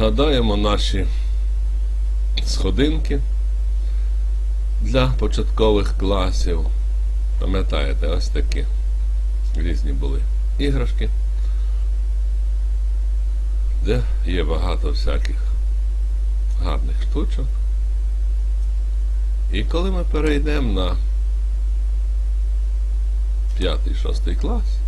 Згадаємо наші сходинки для початкових класів. Пам'ятаєте, ось такі різні були іграшки, де є багато всяких гарних штучок. І коли ми перейдемо на п'ятий, шостий клас,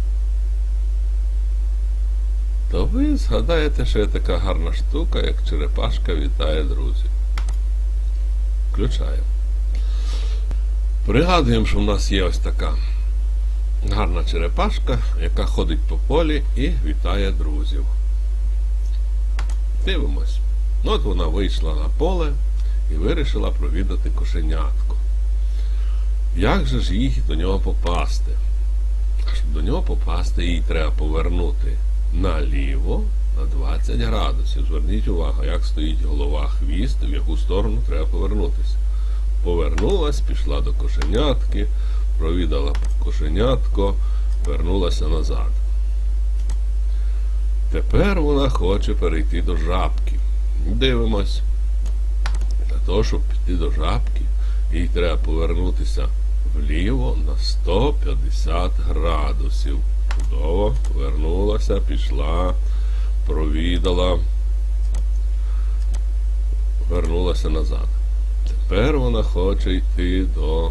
то ви згадаєте, що є така гарна штука, як черепашка вітає друзів. Включаємо. Пригадуємо, що в нас є ось така гарна черепашка, яка ходить по полі і вітає друзів. Дивимось. От вона вийшла на поле і вирішила провідати кошенятко. Як же ж їй до нього попасти? Щоб до нього попасти, їй треба повернути наліво на 20 градусів. Зверніть увагу, як стоїть голова, хвіст, в яку сторону треба повернутися. Повернулась, пішла до кошенятки, провідала кошенятко, вернулася назад. Тепер вона хоче перейти до жабки. Дивимось. Для того, щоб піти до жабки, їй треба повернутися вліво на 150 градусів. Чудово, повернулася, пішла, провідала, вернулася назад. Тепер вона хоче йти до.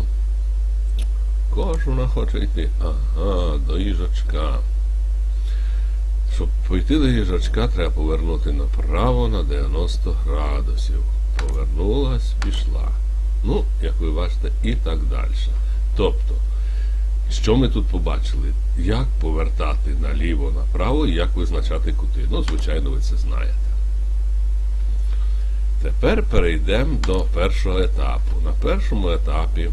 Кого ж вона хоче йти? Ага, до їжачка. Щоб пойти до їжачка, треба повернути направо на 90 градусів. Повернулась, пішла. Ну, як ви бачите, і так далі. Тобто, що ми тут побачили? Як повертати наліво, направо і як визначати кути. Ну, звичайно, ви це знаєте. Тепер перейдемо до першого етапу. На першому етапі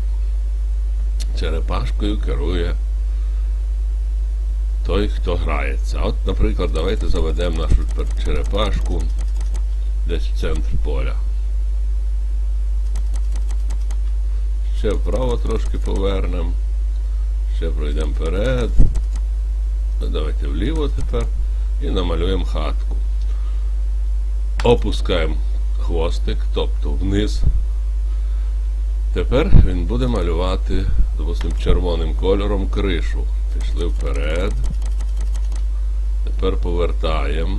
черепашкою керує той, хто грається. От, наприклад, давайте заведемо нашу черепашку десь в центр поля. Ще вправо трошки повернемо. Ще пройдемо вперед. Ну, Давайте вліво тепер і намалюємо хатку. Опускаємо хвостик, тобто вниз. Тепер він буде малювати, допустимо, червоним кольором кришу. Пішли вперед. Тепер повертаємо.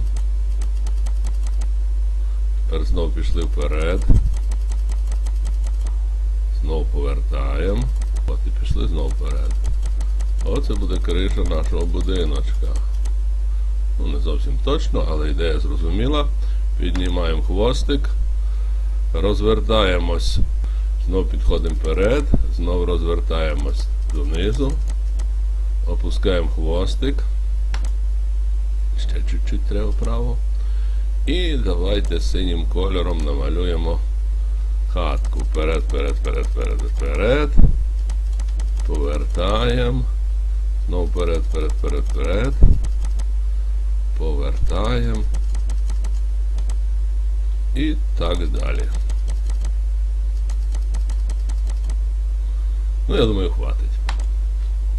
Тепер знову пішли вперед. Знову повертаємо. От і пішли знову вперед. Оце буде криша нашого будиночка. Ну, не зовсім точно, але ідея зрозуміла. Піднімаємо хвостик, розвертаємось, знову підходимо вперед, знову розвертаємось донизу, опускаємо хвостик. Ще чуть-чуть треба вправо. І давайте синім кольором намалюємо хатку. Вперед, вперед, вперед, вперед, вперед. Повертаємо. Знову вперед, вперед, вперед, вперед. Повертаємо. І так далі. Ну, я думаю, хватить.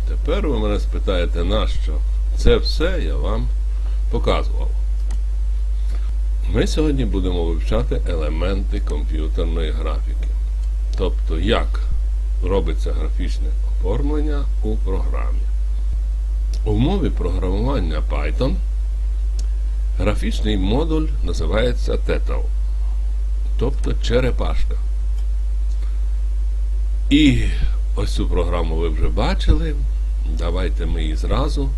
Тепер ви мене спитаєте, нащо? Це все я вам показував. Ми сьогодні будемо вивчати елементи комп'ютерної графіки. Тобто, як робиться графічне оформлення у програмі. У мові програмування Python графічний модуль називається Tetal, тобто черепашка. І ось цю програму ви вже бачили. Давайте ми її зразу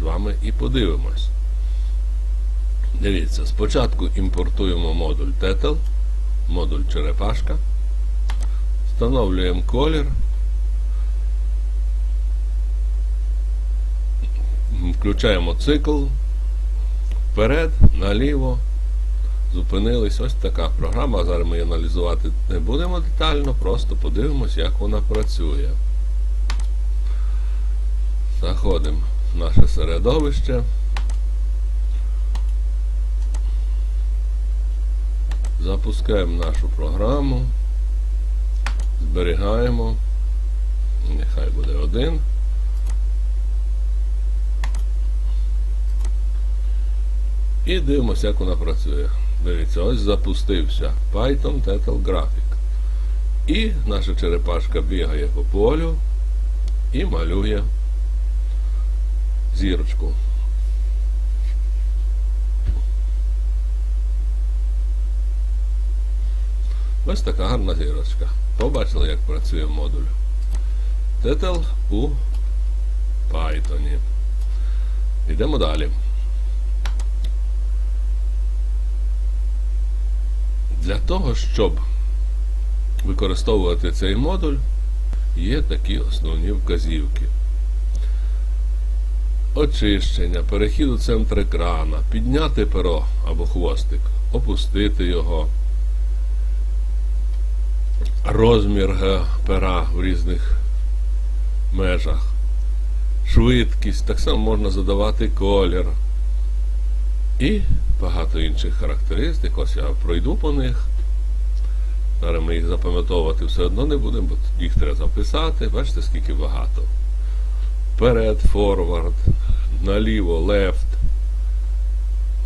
з вами і подивимось. Дивіться, спочатку імпортуємо модуль Tetel, модуль черепашка, встановлюємо колір, включаємо цикл, вперед, наліво, зупинились. Ось така програма. Зараз ми її аналізувати не будемо детально, просто подивимось, як вона працює. Заходимо в наше середовище. Запускаємо нашу програму, зберігаємо. Нехай буде один. І дивимося, як вона працює. Дивіться, ось запустився Python Title Graphic. І наша черепашка бігає по полю і малює зірочку. Ось така гарна зірочка. Побачили, як працює модуль. Титл у Python. Йдемо далі. Для того, щоб використовувати цей модуль, є такі основні вказівки. Очищення, перехід у центр екрана, підняти перо або хвостик, опустити його, розмір пера в різних межах, швидкість, так само можна задавати колір. І багато інших характеристик. Ось я пройду по них. Зараз ми їх запам'ятовувати все одно не будемо, бо їх треба записати. Бачите, скільки багато. Вперед, форвард, наліво, лефт.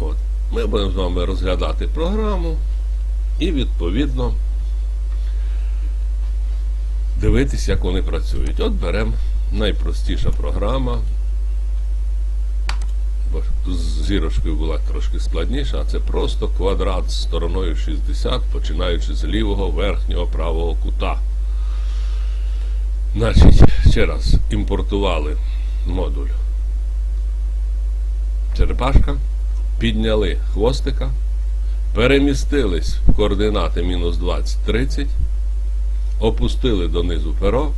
От. Ми будемо з вами розглядати програму і відповідно дивитися, як вони працюють. От беремо найпростіша програма. Бо з зірочкою була трошки складніша, а це просто квадрат з стороною 60, починаючи з лівого верхнього правого кута. Значить, ще раз імпортували модуль черепашка, підняли хвостика, перемістились в координати мінус 20, 30, опустили донизу перо,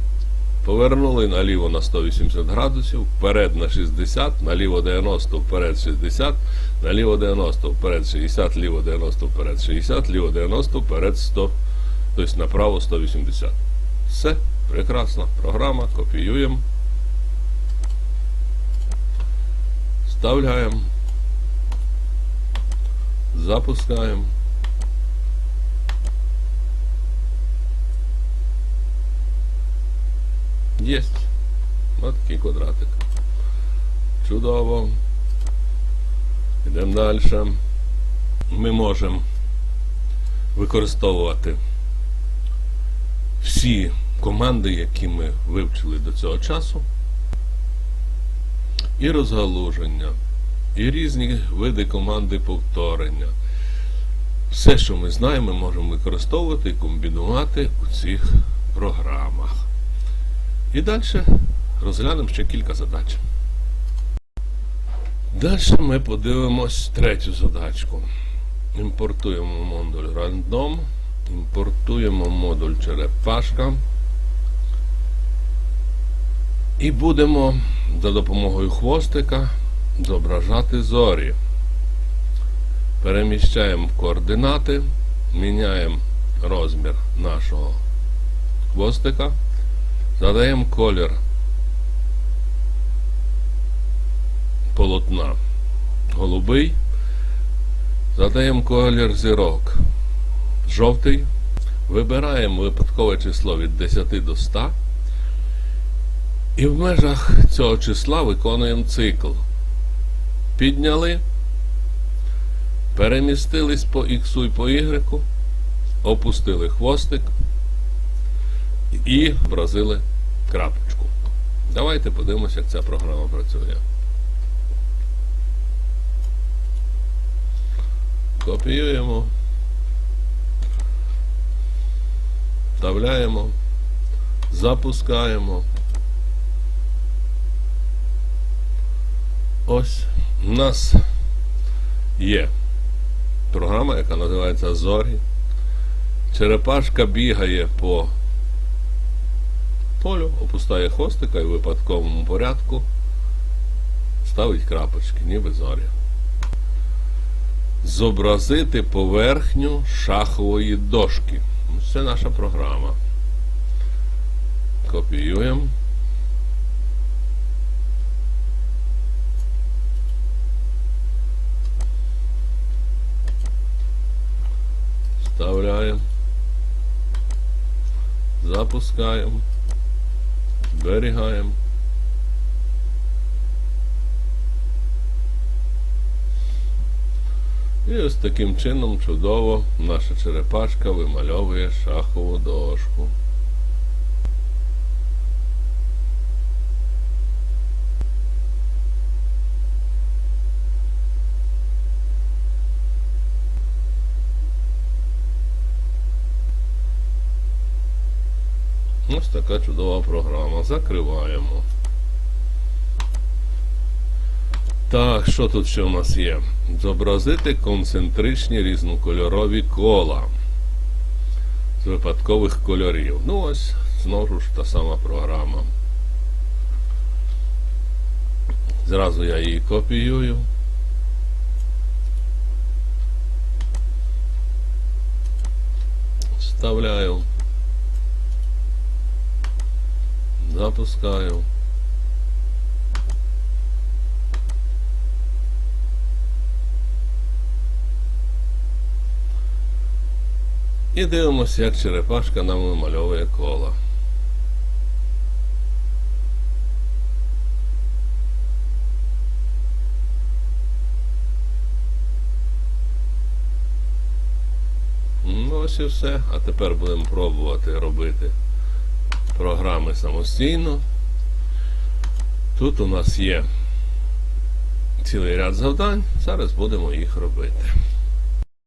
повернули наліво на 180 градусів, вперед на 60, наліво 90, вперед 60, наліво 90, вперед 60, ліво 90, вперед 60, ліво 90, вперед 100, тобто направо 180. Все, прекрасна програма, копіюємо. Вставляємо. Запускаємо. Єсть. Ось такий квадратик. Чудово. Йдемо далі. Ми можемо використовувати всі команди, які ми вивчили до цього часу. І розгалуження, і різні види команди повторення. Все, що ми знаємо, ми можемо використовувати і комбінувати у цих програмах. І далі розглянемо ще кілька задач. Далі ми подивимось третю задачку. Імпортуємо модуль random, імпортуємо модуль черепашка. І будемо за допомогою хвостика зображати зорі. Переміщаємо координати, міняємо розмір нашого хвостика, задаємо колір полотна. Голубий, задаємо колір зірок. Жовтий, вибираємо випадкове число від 10 до 100. І в межах цього числа виконуємо цикл. Підняли, перемістились по X і по Y, опустили хвостик. І вразили крапочку. Давайте подивимося, як ця програма працює. Копіюємо, вставляємо, запускаємо. Ось у нас є програма, яка називається Зорі. Черепашка бігає по полю, опускає хвостика і в випадковому порядку ставить крапочки, ніби зорі. Зобразити поверхню шахової дошки. Це наша програма. Копіюємо. Вставляємо. Запускаємо. Зберігаємо. І ось таким чином чудово наша черепашка вимальовує шахову дошку. Така чудова програма. Закриваємо. Так, що тут ще в нас є? Зобразити концентричні різнокольорові кола з випадкових кольорів. Ну ось, знову ж та сама програма. Зразу я її копіюю. Вставляю. Запускаю. І дивимося, як черепашка нам вимальовує коло. Ну ось і все. А тепер будемо пробувати робити програми самостійно. Тут у нас є цілий ряд завдань. Зараз будемо їх робити.